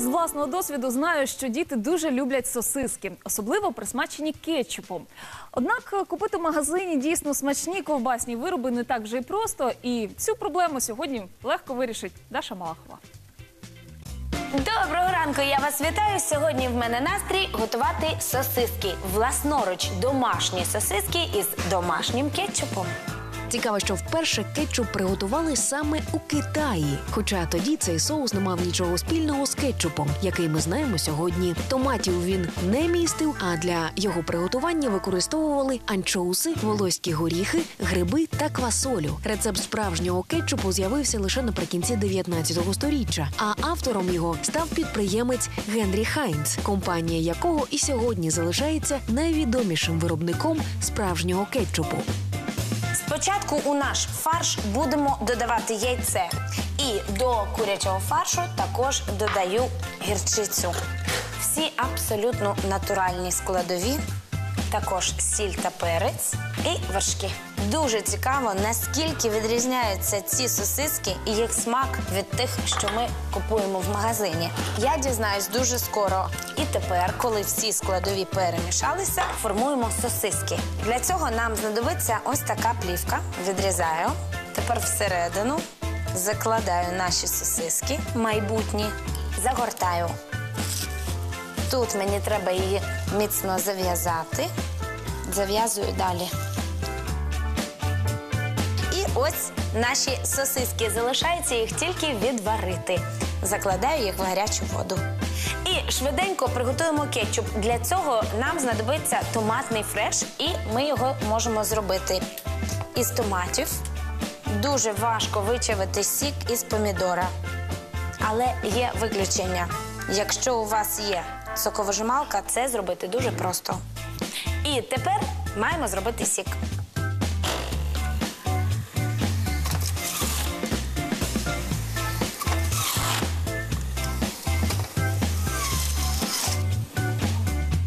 З власного досвіду знаю, що діти дуже люблять сосиски, особливо присмачені кетчупом. Однак купити в магазині дійсно смачні ковбасні вироби не так вже й просто. І цю проблему сьогодні легко вирішить Даша Малахова. Доброго ранку, я вас вітаю. Сьогодні в мене настрій готувати сосиски. Власноруч домашні сосиски із домашнім кетчупом. Цікаво, що вперше кетчуп приготували саме у Китаї. Хоча тоді цей соус не мав нічого спільного з кетчупом, який ми знаємо сьогодні. Томатів він не містив, а для його приготування використовували анчоуси, волоські горіхи, гриби та квасолю. Рецепт справжнього кетчупу з'явився лише наприкінці 19 століття, а автором його став підприємець Генрі Хайнц, компанія якого і сьогодні залишається найвідомішим виробником справжнього кетчупу. Спочатку у наш фарш будемо додавати яйце. І до курячого фаршу також додаю гірчицю. Всі абсолютно натуральні складові, також сіль та перець і вершки. Дуже цікаво, наскільки відрізняються ці сосиски і їх смак від тих, що ми купуємо в магазині. Я дізнаюсь дуже скоро. І тепер, коли всі складові перемішалися, формуємо сосиски. Для цього нам знадобиться ось така плівка. Відрізаю. Тепер всередину закладаю наші сосиски майбутні, загортаю. Тут мені треба її міцно зав'язати. Зав'язую далі. І ось наші сосиски. Залишається їх тільки відварити. Закладаю їх в гарячу воду. І швиденько приготуємо кетчуп. Для цього нам знадобиться томатний фреш, і ми його можемо зробити із томатів. Дуже важко вичавити сік із помідора. Але є виключення. Якщо у вас є соковижималка, це зробити дуже просто. І тепер маємо зробити сік.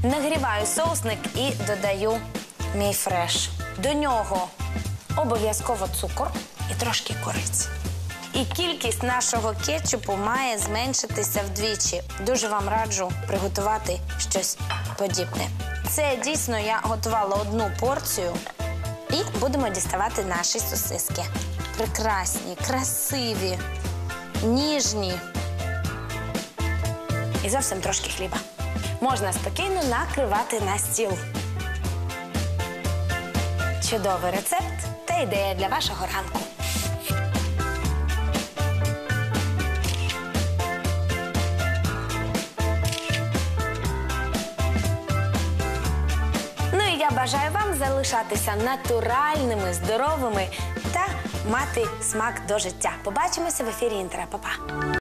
Нагріваю соусник і додаю мій фреш. До нього обов'язково цукор і трошки кориці. І кількість нашого кетчупу має зменшитися вдвічі. Дуже вам раджу приготувати щось подібне. Це дійсно я готувала одну порцію і будемо діставати наші сосиски. Прекрасні, красиві, ніжні. І зовсім трошки хліба. Можна спокійно накривати на стіл. Чудовий рецепт та ідея для вашого ранку. Бажаю вам залишатися натуральними, здоровими та мати смак до життя. Побачимося в ефірі Інтера. Па-па!